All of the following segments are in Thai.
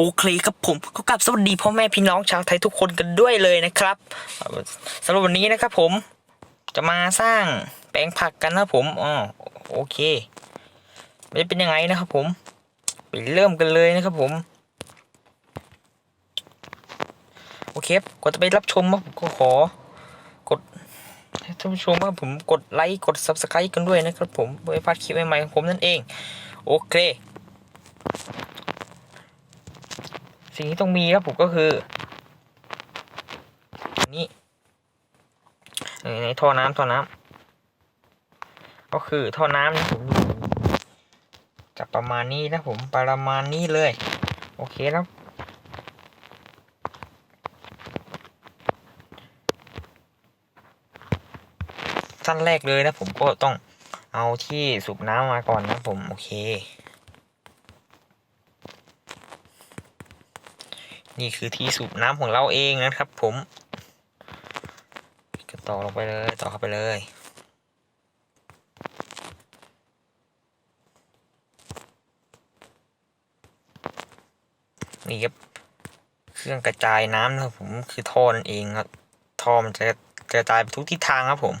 โอเคครับผมก็กลับสวัสดีพ่อแม่พี่น้องชาวไทยทุกคนกันด้วยเลยนะครับสำหรับวันนี้นะครับผมจะมาสร้างแปลงผักกันนะผมอ๋อโอเคมันจะเป็นยังไงนะครับผมไปเริ่มกันเลยนะครับผมโอเคก่อนจะไปรับชมนะผมก็ขอกดท่านผู้ชมว่าผมกดไลค์กด subscribe กันด้วยนะครับผมเพื่อไม่พลาดคลิปใหม่ๆของผมนั่นเอง โอเค สิ่งที่ต้องมีครับผมก็คือนนี้เออในท่อน้ำท่อน้ำก็คือท่อน้ำนะผมจะประมาณนี้นะผมประมาณนี้เลย โอเคแล้วขั้นแรกเลยนะผมก็ต้องเอาที่สูบน้ำมาก่อนนะผม โอเค นี่คือที่สูบน้ำของเราเองนะครับผมก็ต่อลงไปเลยต่อเข้าไปเลยนี่ครับเครื่องกระจายน้ำนะครับผมคือท่อนั่นเองครับท่อมันจะกระจายไปทุกทิศทางครับผม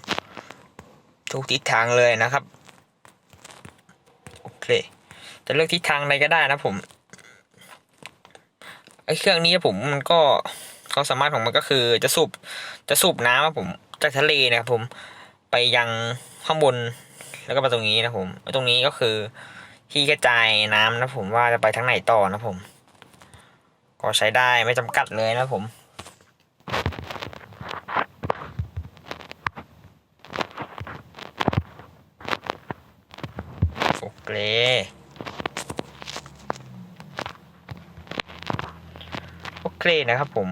ทุกทิศทางเลยนะครับโอเคจะเลือกทิศทางใดก็ได้นะผม ไอ้เครื่องนี้ผมมันก็ความสามารถของมันก็คือจะสูบจะสูบน้ำครับผมจากทะเลนะครับผมไปยังข้างบนแล้วก็มาตรงนี้นะผมตรงนี้ก็คือที่กระจายน้ำนะผมว่าจะไปทางไหนต่อนะผม ก็ใช้ได้ไม่จำกัดเลยนะผม โอเค โอเคนะครับผม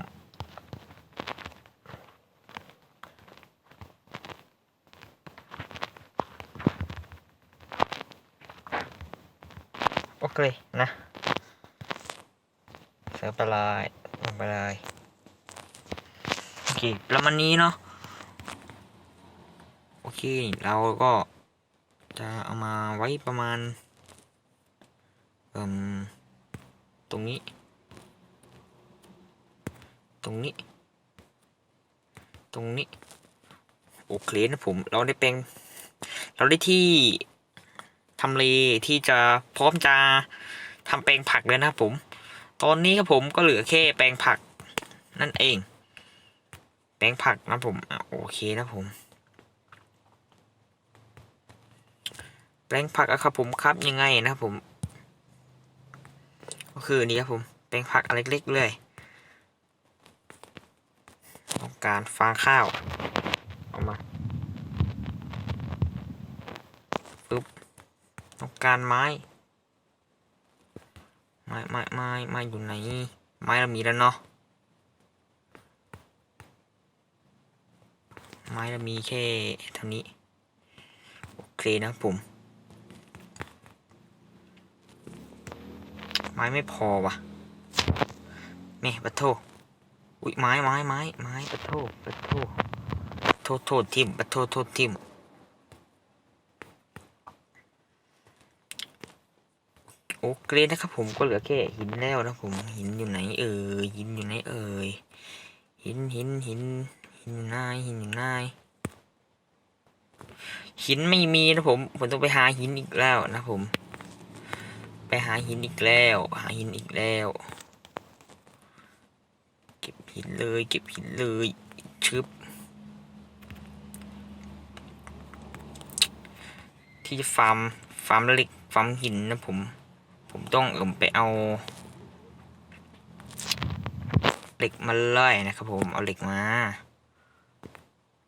โอเคนะเสิร์ฟไปเลยลงไปเลยโอเคประมาณนี้เนาะโอเค เราก็จะเอามาไว้ประมาณ เอ่มตรงนี้ ตรงนี้ ตรงนี้ โอเคนะผม เราได้เป็น เราได้ที่ทำเลที่จะพร้อมจะทำแปลงผักเลยนะครับผม ตอนนี้ครับผมก็เหลือแค่แปลงผักนั่นเอง แปลงผักนะผมอโอเคนะผม แปลงผักอะครับผมครับยังไงนะครับผม ก็คือนี่ครับผม แปลงผักอะไรเล็กๆเลยต้อง การฟางข้าวเอามาปึ๊บต้องการไม้ ไม้ไม้ไม้ไม้อยู่ไหน ไม้เรามีแล้วเนาะไม้เรามีแค่เท่านี้ โอเคนะผม ไม้ไม่พอว่ะนี่ปะโท อุ้ยไม้ไม้ไม้ไม้ปะโทปะโทโทษโทษทิมปะโทษโทษทิมโอเคนะครับผมก็เหลือแค่หินแล้วนะผมหินอยู่ไหนเอ่ยหินอยู่ไหนเอ่ยหินหินหินหินอยู่ไหนหินอยู่ไหนหินไม่มีนะผมผมต้องไปหาหินอีกแล้วนะผม ไปหาหินอีกแล้ว หาหินอีกแล้ว หินเลย เก็บหินเลยชึบที่จะฟาร์มฟาร์มเหล็กฟาร์มหินนะผม ผมต้องเอิ่มไปเอาเหล็กมาเลยนะครับผมเอาเหล็กมา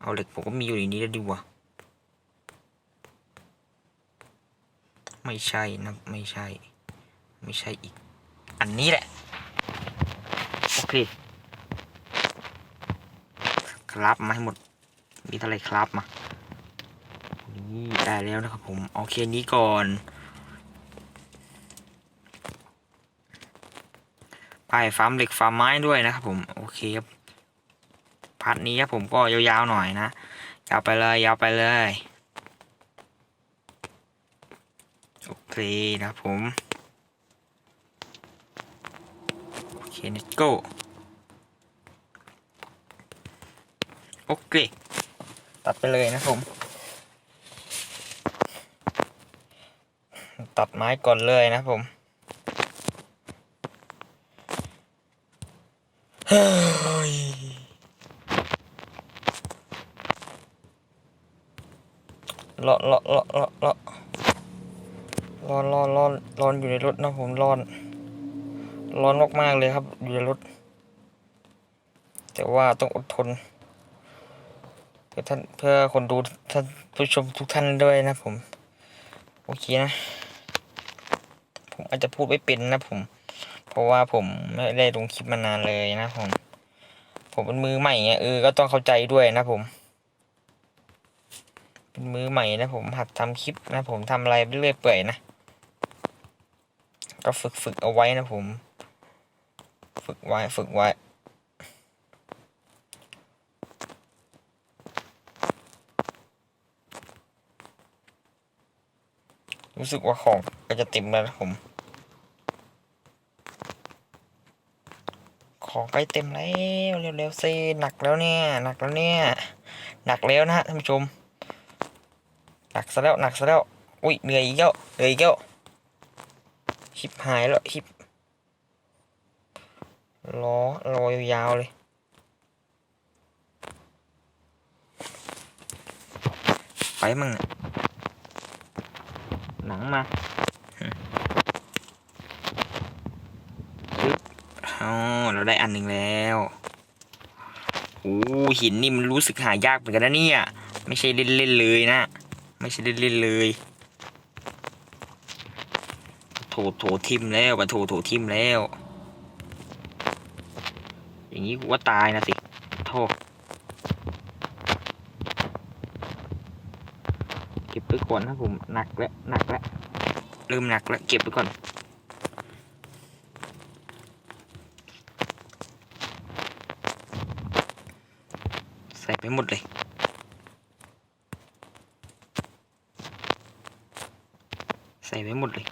เอาเหล็กผมก็มีอยู่ในนี้แล้วดีว่าไม่ใช่นะไม่ใช่ ไม่ใช่อีก อันนี้แหละ โอเค ครับมาให้หมด มีเท่าไรครับมา นี่ได้แล้วนะครับผม โอเคนี้ก่อน ไปฟาร์มเหล็กฟาร์มไม้ด้วยนะครับผม โอเคครับ พาร์ทนี้ครับผมก็ยาวๆหน่อยนะ ยาวไปเลย ยาวไปเลย โอเคนะครับผมเค let's go โโอเค ตัดไปเลยนะผม ตัดไม้ก่อนเลยนะผมเฮ้ยเลาะเลาะเลาะเลาะเลาะร้อนร้อนร้อนร้อนอยู่ในรถนะผมร้อน ร้อนมากๆเลยครับ อยู่ในรถ แต่ว่าต้องอดทน พื่อท่านเพื่อคนดูท่านผู้ชมทุกท่านด้วยนะผม โอเคนะ ผมอาจจะพูดไม่เป็นนะผม เพราะว่าผมไม่ได้ลงคลิปมานานเลยนะผม ผมเป็นมือใหม่ไงเออก็ต้องเข้าใจด้วยนะผม เป็นมือใหม่นะผมหัดทำคลิปนะผมทำอะไรเรื่อยเปื่อยนะ ก็ฝึกฝึกเอาไว้นะผม ฝึกไว้ฝึกไว้ รู้สึกว่าของก็จะเต็มแล้วนะผม ของใกล้เต็มแล้วเร็วๆสิหนักแล้วเนี่ยหนักแล้วเนี่ยหนักแล้วนะฮะท่านผู้ชม หนักซะแล้วหนักซะแล้วอุ้ยเหนื่อยอีกแล้วเหนื่อยอีกแล้วชิบหายแล้วชิบล้อรอยยาวเลยไปมั่งอะ หนังมาปึ๊บอ๋อเราได้อันหนึ่งแล้วโอ้หินนี่มันรู้สึกหายากเหมือนกันนะเนี่ย ไม่ใช่เล่นๆเลยนะ ไม่ใช่เล่นๆเลยโถโถทิมแล้วปะโถโถทิมแล้ว อย่างนี้กูว่าตายนะสิโทษ ก็บไปก่อนนะผมหนักแล้วหนักแล้วเริ่มหนักแล้วเก็บไปก่อนใส่ไปหมดเลยใส่ไปหมดเลย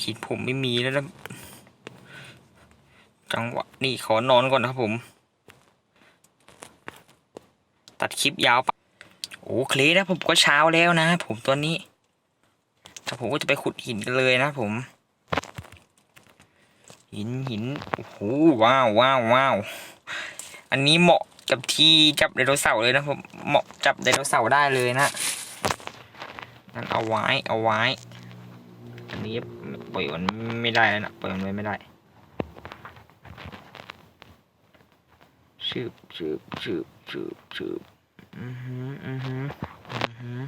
ขีดผมไม่มีแล้วนะจังหวะนี่ขอนอนก่อนนะครับผม ตัด คลิปยาวไปโอ้เคลีนะผมก็เช้าแล้วนะ ผมตอนนี้แต่ผมก็จะไปขุดหินกันเลยนะผม หินหินโอ้โหว้าวว้าวว้าวอันนี้เหมาะกับที่จับไดโนเสาร์เลยนะผมเหมาะจับไดโนเสาร์ได้เลยนะนั่นเอาไว้เอาไว้ อันนี้ปล่อยมันไม่ได้แล้วนะปล่อยมันไว้ไม่ได้ชืบชืบชืบชืบชืบ อือหืออือหืออือหือ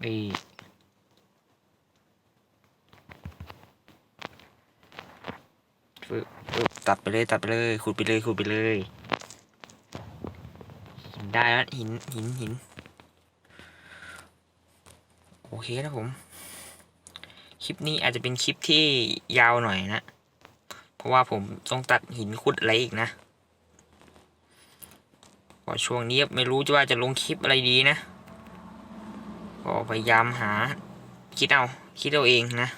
ไอ้ฝึกฝึกตัดไปเลยตัดไปเลยขุดไปเลยขุดไปเลยหินได้แล้วหินหินหินโอเคนะผม คลิปนี้อาจจะเป็นคลิปที่ยาวหน่อยนะ เพราะว่าผมต้องตัดหินขุดอะไรอีกนะเพราะช่วงนี้ไม่รู้จะว่าจะลงคลิปอะไรดีนะก็พยายามหาคิดเอา คิดเอาเองนะ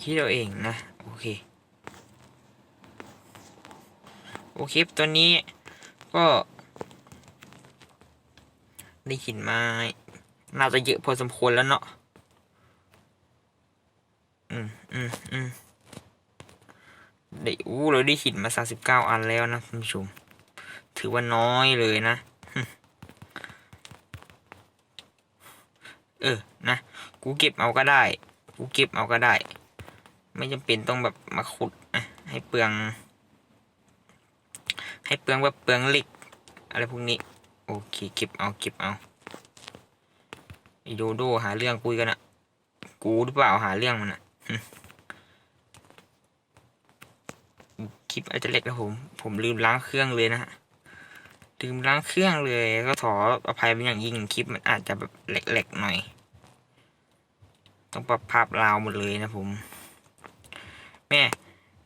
คิดเอาเองนะ โอเค โอเคตัวนี้ก็ได้หินไม้ น่าจะเยอะพอสมควรแล้วเนาะ อืมอืมอืมได้อู้เราได้หินมาสามสิบเก้าอันแล้วนะคุณผู้ชม ถือว่าน้อยเลยนะ เออ นะ กูเก็บเอาก็ได้ กูเก็บเอาก็ได้ ไม่จำเป็นต้องแบบมาขุดอะให้เปลือง ให้เปลืองแบบเปลืองเหล็ก อะไรพวกนี้ โอเค เก็บเอา เก็บเอา อโดโดหาเรื่องคุยกันอะกูหรือเปล่าหาเรื่องมันอะคลิปอาจจะเล็กนะผม ผมลืมล้างเครื่องเลยนะฮะลืมล้างเครื่องเลย ก็ขออภัยเป็นอย่างยิ่งคลิปมันอาจจะแบบเล็กๆหน่อย ต้องปรับภาพราวหมดเลยนะผม แม่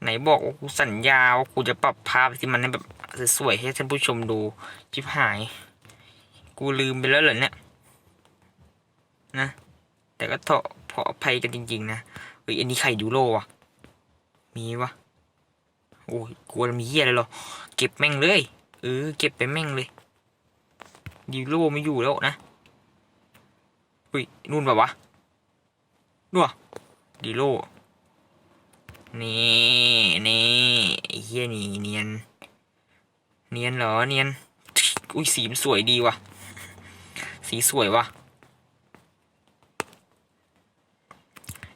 ไหนบอกว่ากูสัญญาว่ากูจะปรับภาพที่มันให้แบบสวยๆให้ท่านผู้ชมดูจิบหาย กูลืมไปแล้วเหรอเนี่ย นะ แต่ก็เถอะพออภัยกันจริง ๆ นะเฮ้ยอันนี้ไข่ยูโรว่ะ มีวะโอ้ยกลัวมีเหี้ยอะไรหรอ เก็บแม่งเลย เออ เก็บไปแม่งเลยยูโรไม่อยู่แล้วนะเฮ้ยนู่นแบบวะนู่นวะดีโลนี่นี่เฮียนี่เนียน เนียนเหรอเนียน อุ้ยสีมสวยดีว่ะ สีสวยว่ะ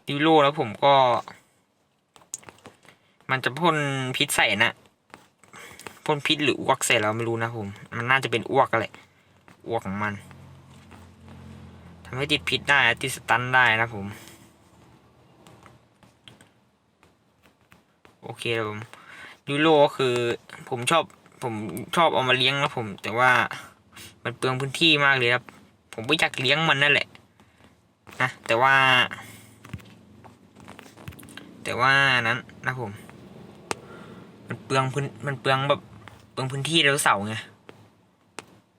ดิโลแล้วผมก็ มันจะพ่นพิษใส่นะพ่นพิษหรืออ้วกใส่เราไม่รู้นะผม มันน่าจะเป็นอ้วกอะไรอ้วกของมันทำให้ติดพิษได้ติดสตันได้นะผมโอเคครับผมยูโรก็คือผมชอบผมชอบเอามาเลี้ยงนะผม แต่ว่ามันเปลืองพื้นที่มากเลยครับ ผมไม่อยากเลี้ยงมันนั่นแหละนะแต่ว่า แต่ว่านั้นนะผม มันเปลืองพื้นมันเปลืองแบบเปลืองพื้นที่ไดโนเสาร์ไง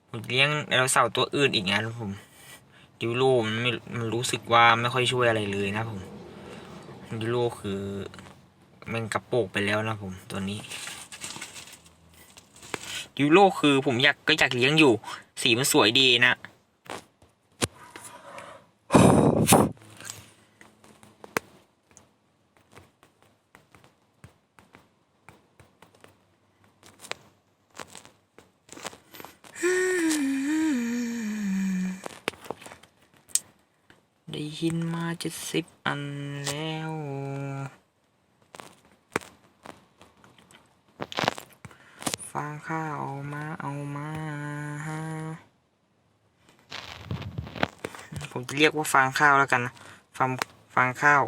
ผมเลี้ยงไดโนเสาร์ตัวอื่นอีกไงนะผมยูโรมันไม่มันรู้สึกว่าไม่ค่อยช่วยอะไรเลยนะผมยูโรคือมันกระโปกไปแล้วนะผมตัวนี้ยูโรคือผมอยากก็อยากเลี้ยงอยู่ สีมันสวยดีนะ ได้ยินมาเจ็ดสิบอันแล้วฟางข้าเอามาเอามาผมจะเรียกว่าฟางข้าวแล้วกันนะฟางฟางข้าว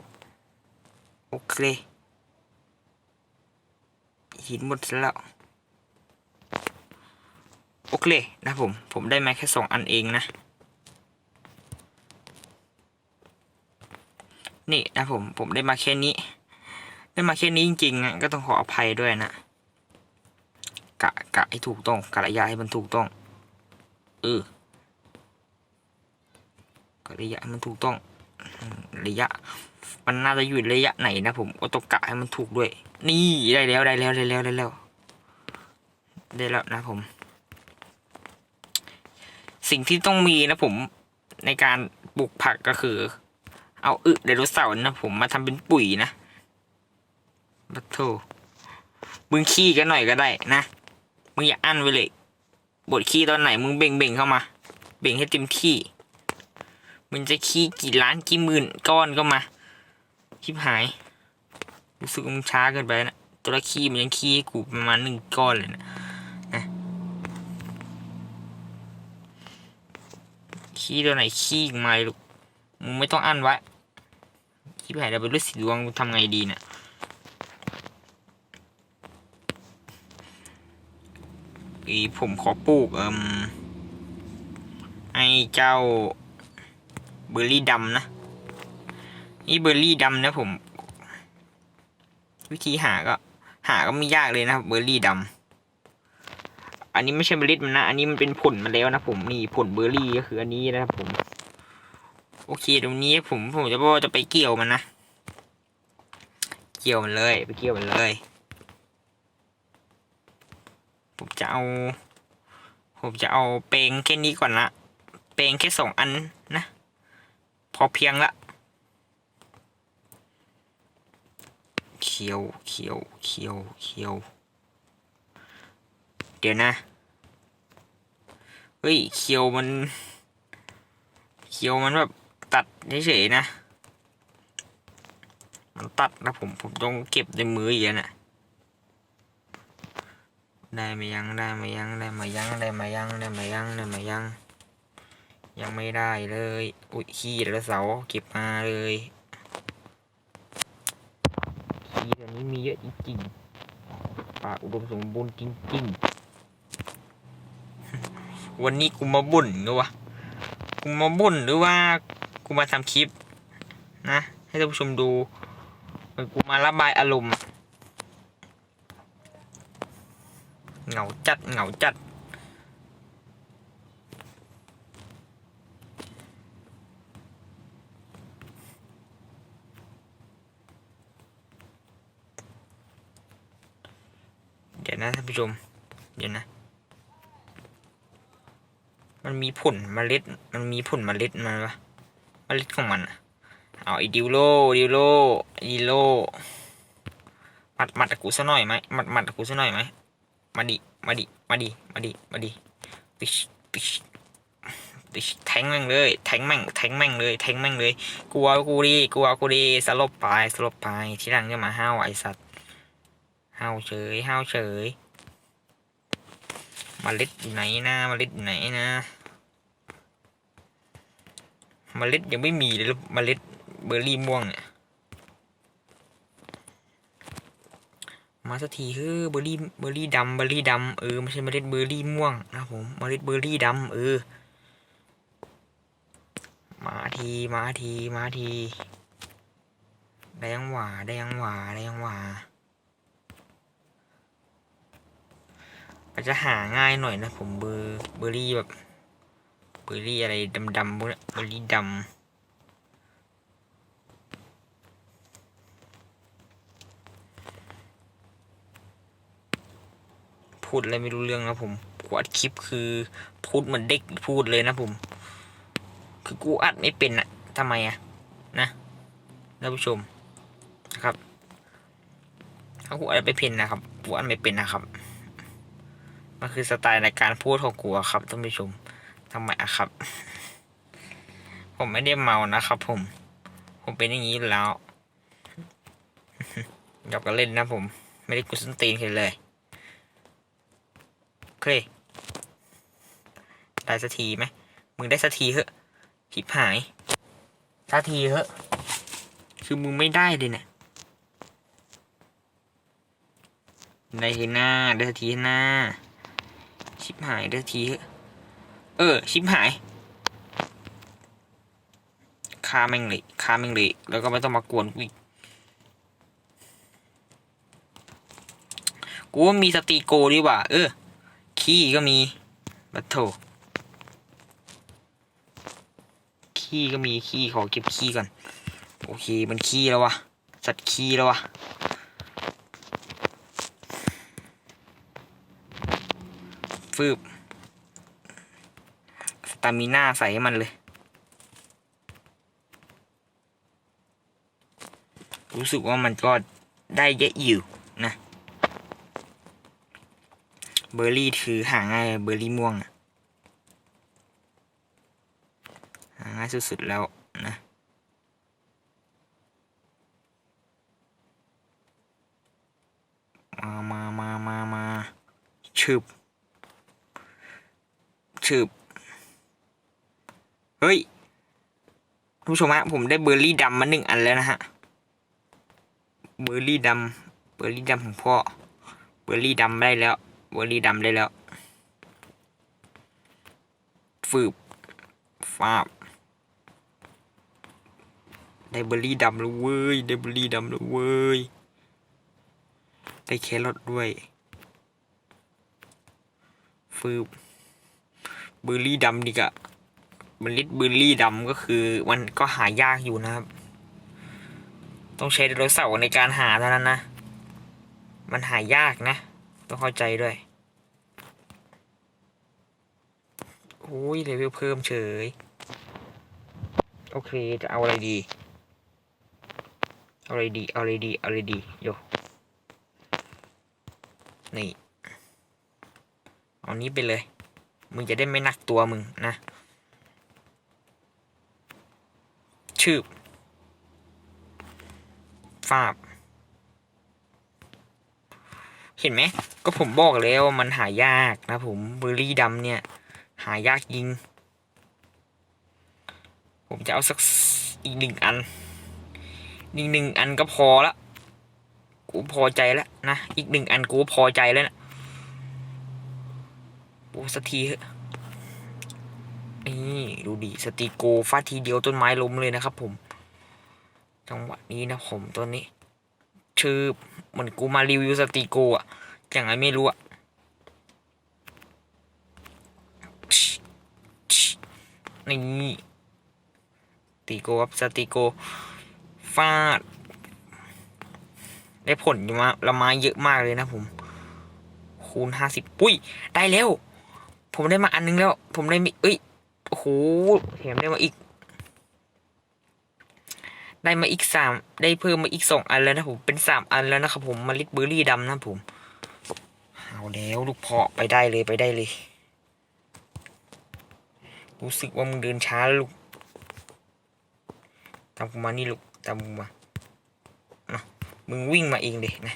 โอเค หินหมดแล้ว โอเคนะผม ผมได้มาแค่สองอันเองนะ นี่นะผมผมได้มาแค่นี้ ได้มาแค่นี้จริงๆอะก็ต้องขออภัยด้วยนะกะกะให้ถูกต้องกะระยะให้มันถูกต้องเออกะระยะให้มันถูกต้อง ระยะ มันน่าจะอยู่ระยะไหนนะผมก็ต้องกะให้มันถูกด้วย นี่ได้แล้วได้แล้วได้แล้วได้แล้ว ได้แล้วนะผม สิ่งที่ต้องมีนะผมในการปลูกผักก็คือ เอาอึไดโนเสาร์นะผมมาทำเป็นปุ๋ยนะบัตโทมึงขี้กันหน่อยก็ได้นะ มึงอย่าอั้นไว้เลย บทขี้ตอนไหนมึงเบ่งเบ่งเข้ามา เบ่งให้เต็มที่ มึงจะขี้กี่ล้านกี่หมื่นก้อนก็มา ชิบหาย รู้สึกมึงช้าเกินไปนะ ตัวละขี้มันยังขี้กูประมาณหนึ่งก้อนเลยนะขี้ตัวไหนขี้มาลูก มึงไม่ต้องอั้นไว้ ขี้หายเราไปด้วยสีดวงทำไงดีเนี่ยอีผมขอปลูกเอ่มไอเจ้าเบอร์รี่ดำนะนี่เบอร์รี่ดำนะผม วิธีหาก็ หาก็ไม่ยากเลยนะครับเบอร์รี่ดำอันนี้ไม่ใช่เมล็ดมันนะ อันนี้มันเป็นผลมาแล้วนะผมนี่ผลเบอร์รี่ก็คืออันนี้นะครับผม โอเคตรงนี้ผมผมจะบอกว่าจะไปเกี่ยวมันนะ เกี่ยวมันเลยไปเกี่ยวมันเลย ผมจะเอา ผมจะเอาเปลงแค่นี้ก่อนละเปลงแค่สองอันนะ พอเพียงละเขียวเขียวเขียวเขียว เดี๋ยวนะ เฮ้ยเขียวมันเขียวมันแบบ ตัดเฉยๆนะ มันตัดนะผม ผมต้องเก็บในมืออีกแล้วนะได้ไมายังได้ไมายังได้ไมายังได้ไมายังได้ไมายังได้ไมายัง ยังไม่ได้เลย อุ้ยขี้ไดโนเสาเก็บมาเลยขี้ตัวนี้มีเยอะจริงๆป่าอุดมสมบูรณ์จริงๆ วันนี้กูมาบุ่นหรือวะกูมาบ่นหรือว่า กูมาทำคลิป นะ ให้ท่านผู้ชมดูเหมือนกูมาระบายอารมณ์เหงาจัดเหงาจัดเดี๋ยวนะท่านผู้ชม เดี๋ยวนะ มันมีผลเมล็ด มันมีผลเมล็ดมันปะ เมล็ดของมันอะเอาไอีดิวโลดิวโลดิโลมัดมัดกูซะหน่อยไหมมัดมัดกูซะหน่อยไหมมาดิมาดิมาดิมาดิมาดิติชติชติชแทงแม่งเลยแทงแม่งแทงแม่งเลยแทงแม่งเลยกลัวกูดีกลัวกูดีสลบไปสลบไปทีหลังจะมาห้าวไอสัตว์ห้าวเฉยห้าวเฉยมาเล็ดอยู่ไหนนะมาเล็ดอยู่ไหนนะ เมล็ดยังไม่มีเลยเมล็ดเบอร์รี่ม่วงเนี่ยมาสักทีเฮ้ยเบอร์รี่เบอร์รี่ดำเบอร์รี่ดำเออไม่ใช่เมล็ดเบอร์รี่ม่วงนะผมเมล็ดเบอร์รี่ดำเออมาทีมาทีมาทีได้ยังหว่าได้ยังหว่าได้ยังหว่าอาจจะหาง่ายหน่อยนะผมเบอร์เบอร์รี่แบบ อร์รี่อะไรดำๆพวกเบอรี่ดำพูดอะไรไม่รู้เรื่องนะผมกูอัดคลิปคือพูดเหมือนเด็กพูดเลยนะผม คือกูอัดไม่เป็นอะทำไมอะนะท่านผู้ชมนะครับเขากูอัดไม่เป็นนะครับกูอัดไม่เป็นนะครับ มันคือสไตล์ในการพูดของกูอะครับท่านผู้ชม ทำไมอะครับ ผมไม่ได้เมานะครับผม ผมเป็นอย่างนี้แล้วหยอกกันเล่นนะผม ไม่ได้กุสนตีนใครเลยโอเคได้สักทีไหมมึงได้สักทีเหอะผิบหายสักทีเหอะ คือมึงไม่ได้เลยเนี่ยได้ทีหน้าได้สักทีหน้าชิบหายได้สักทีเหอะ เออ ชิบหายฆ่าแม่งเลยฆ่าแม่งเลยแล้วก็ไม่ต้องมากวนกูอีกกูว่ามีสตีโกดีกว่า เออ ขี้ก็มีบัตโถขี้ก็มีขี้ขอเก็บขี้ก่อน โอเค มันขี้แล้ววะสัตว์ขี้แล้ววะฟืบ ตามิน่าใส่ให้มันเลย รู้สึกว่ามันก็ได้เยอะอยู่นะ เบอร์รี่ถือหาง่ายเบอร์รี่ม่วงอะหาง่ายสุดๆแล้วนะมามามามามาชึบชึบ เฮ้ยท่านผู้ชมฮะผมได้เบอร์รี่ดำมาหนึ่งอันแล้วนะฮะ เบอร์รี่ดำเบอร์รี่ดำของพ่อ เบอร์รี่ดำได้แล้ว เบอร์รี่ดำได้แล้ว ฟืบฟาบได้เบอร์รี่ดำแล้วเว้ย ได้เบอร์รี่ดำแล้วเว้ย ได้แครอทด้วย ฟืบเบอร์รี่ดำดีกะ เมล็ดเบอร์รี่ดำก็คือมันก็หายากอยู่นะครับ ต้องใช้ไดโนเสาร์ในการหาเท่านั้นนะ มันหายากนะ ต้องเข้าใจด้วยโอ้ยเลเวลเพิ่มเฉย โอเค จะเอาอะไรดี เอาอะไรดี เอาอะไรดี เอาอะไรดีโยนี่ เอานี้ไปเลย มึงจะได้ไม่หนักตัวมึงนะ ชื่อฟาบ เห็นไหม ก็ผมบอกแล้วว่ามันหายากนะผมเบอร์รี่ดำเนี่ย หายากยิง ผมจะเอาสักอีกหนึ่งอันอีกหนึ่งอันก็พอละกูพอใจแล้วนะ อีกหนึ่งอันกูพอใจแล้วนะโอ้สักทีเถอะี่ดูดิสติโกฟาดทีเดียวต้นไม้ล้มเลยนะครับผม จังหวะนี้นะผมตัวนี้ ชื่อเหมือนกูมารีวิวสติโกอะอย่างไรไม่รู้อะนี่ติโกครับสติโกฟาด ได้ผลอยู่มาละไม้เยอะมากเลยนะผม คูณห้าสิบปุ้ย ได้แล้ว ผมได้มาอันนึงแล้ว ผมได้มีเอ้ย โอ้โหแถมได้มาอีก ได้มาอีกสามได้เพิ่มมาอีกสองอันแล้วนะผม เป็นสามอันแล้วนะครับผมมาลิดเบอร์รี่ดำนะผม เอาแล้วลูกเพาะไปได้เลยไปได้เลย รู้สึกว่ามึงเดินช้าลูก ตามกูมานี่ลูก ตามกูมานะมึงวิ่งมาเองเด็นะ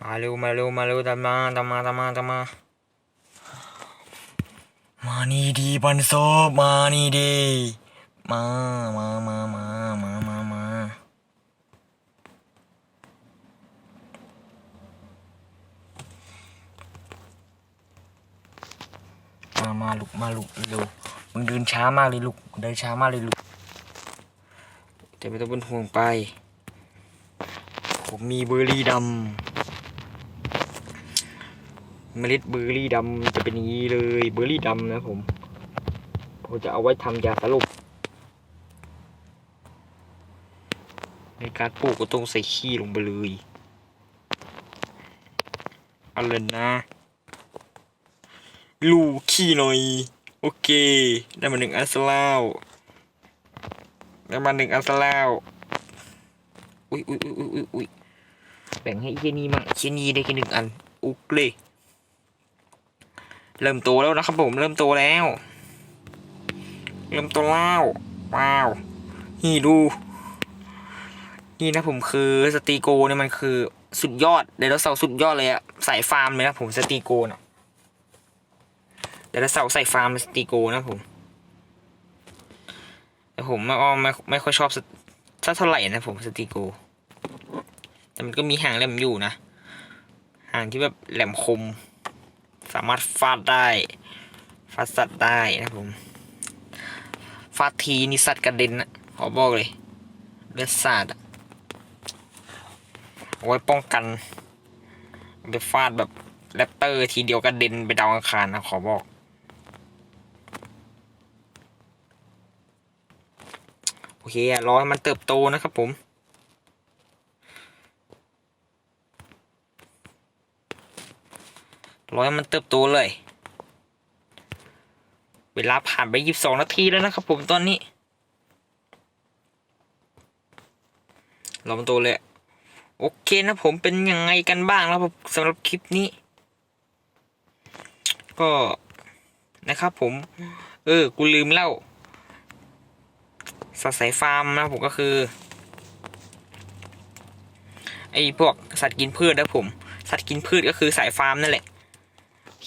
มาเร็วมาเร็วมาเร็วตามมาตามมาตามมาตามมา มานี่ดีบันโซบมานี่ดีมามามามามามามามามาลูกมาลูกเร็วมึงเดินช้ามากเลยลูกเดินช้ามากเลยลูกแต่ไม่ต้องเป็นห่วงไป ผมมีเบอร์รี่ดำ เมล็ดเบอร์รี่ดำจะเป็นอย่างนี้เลยเบอร์รี่ดำนะผมผมจะเอาไว้ทำยาสลบในการปลูกก็ต้องใส่ขี้ลงไปเลยอาเลยนะลูขี้หน่อย โอเค ได้มาหนึ่งอันซะแล้วได้มาหนึ่งอันซะแล้วอุ้ยอุ้ยอุ้ยอุ้ยอุ้ยแบ่งให้เฮียนี่มั่งเฮียนี่ได้แค่หนึ่งอัน โอเลย เริ่มโตแล้วนะครับผมเริ่มโตแล้ว เริ่มโตแล้วว้าวนี่ดู นี่นะผมคือสตีโกเนี่ยมันคือสุดยอดไดโนเสาสุดยอดเลยอะสายฟาร์มเลยนะผมสตีโกนะไดโนเสาใส่ฟาร์มสตีโกนะผมแต่ผมไม่ไม่ไม่ค่อยชอบสักเท่าไหร่นะผมสตีโก แต่มันก็มีหางแหลมอยู่นะหางที่แบบแหลมคม สามารถฟาดได้ ฟาดสัตว์ได้นะผม ฟาดทีนี่สัตว์กระเด็นนะขอบอกเลยเลือดสาดอะเอาไว้ป้องกันไปฟาดแบบแรปเตอร์ทีเดียวกระเด็นไปดาวอังคารนะขอบอกโอเคอะรอให้มันเติบโตนะครับผม รอให้มันเติบโตเลย เวลาผ่านไปยี่สิบสองนาทีแล้วนะครับผมตอนนี้รอมันโตเลย โอเคนะผมเป็นยังไงกันบ้างแล้วสำหรับคลิปนี้ ก็นะครับผม เออ กูลืมเล่าสัตว์สายฟาร์มนะผมก็คือไอ้พวกสัตว์กินพืชนะผม สัตว์กินพืชก็คือสายฟาร์มนั่นแหละ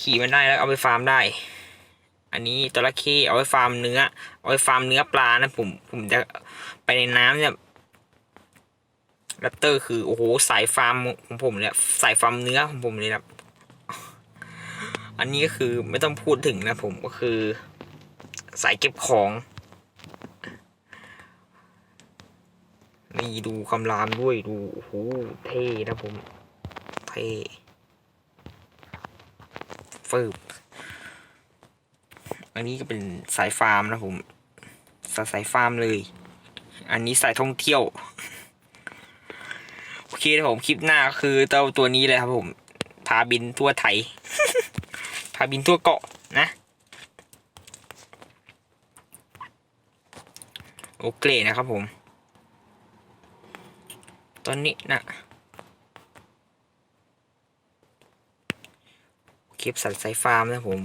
ขี่มันได้แล้วเอาไปฟาร์มได้ อันนี้จระเข้เอาไปฟาร์มเนื้อ เอาไปฟาร์มเนื้อปลานะผมผมจะไปในน้ำเนี่ยแรปเตอร์คือโอ้โหสายฟาร์มของผมเลยสายฟาร์มเนื้อของผมเลยนะอันนี้ก็คือไม่ต้องพูดถึงนะผมก็คือ สายเก็บของนี่ดูคำรามด้วยดูโอ้โหเท่นะผมเท่ ฟืบอันนี้ก็เป็นสายฟาร์มนะผมสายสายฟาร์มเลย อันนี้สายท่องเที่ยว โอเคนะผมคลิปหน้าคือเต้าตัวนี้เลยครับผมพาบินทั่วไทย พาบินทั่วเกาะนะ โอเคนะครับผม ตอนนี้นะ คลิปสัตว์สายฟาร์มนะผม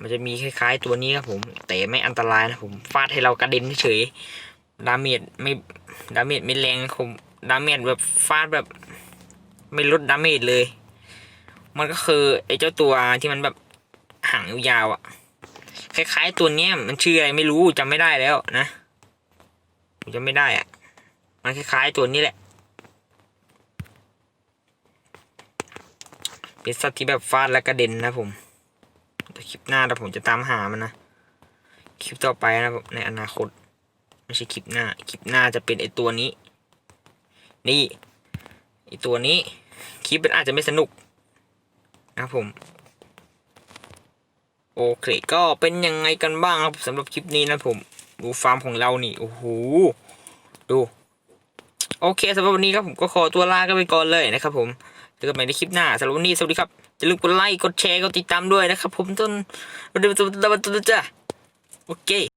มันจะมีคล้ายๆตัวนี้ครับผม แต่ไม่อันตรายนะผมฟาดให้เรากระเด็นเฉยดาเมจไม่ดาเมจไม่แรงผมดาเมจแบบฟาดแบบ ไม่ลดดาเมจเลย มันก็คือไอ้เจ้าตัวที่มันแบบหางยาวๆอะ่ะคล้ายๆตัวเนี้ยมันชื่ออะไรไม่รู้จำไม่ได้แล้วนะผมจำไม่ได้อะ่ะมันคล้ายๆตัวนี้แหละ เป็นสัตว์ที่แบบฟาดและกระเด็นนะผมแต่คลิปหน้าแต่ผมจะตามหามันนะคลิปต่อไปนะในอนาคต ไม่ใช่คลิปหน้า คลิปหน้าจะเป็นไอตัวนี้ นี่ไอตัวนี้คลิปมันอาจจะไม่สนุกนะครับผมโอโอเคก็เป็นยังไงกันบ้างครับสำหรับคลิปนี้นะผม ดูฟาร์มของเรานี่โอ้โหดู โอเคสำหรับวันนี้ครับผมก็ขอตัวลากันไปก่อนเลยนะครับผม เจอกันใหม่ในคลิปหน้าสำหรับวันนี้สวัสดีครับอย่าลืมกดไลค์กดแชร์กดติดตามด้วยนะครับ ผมต้นโอเค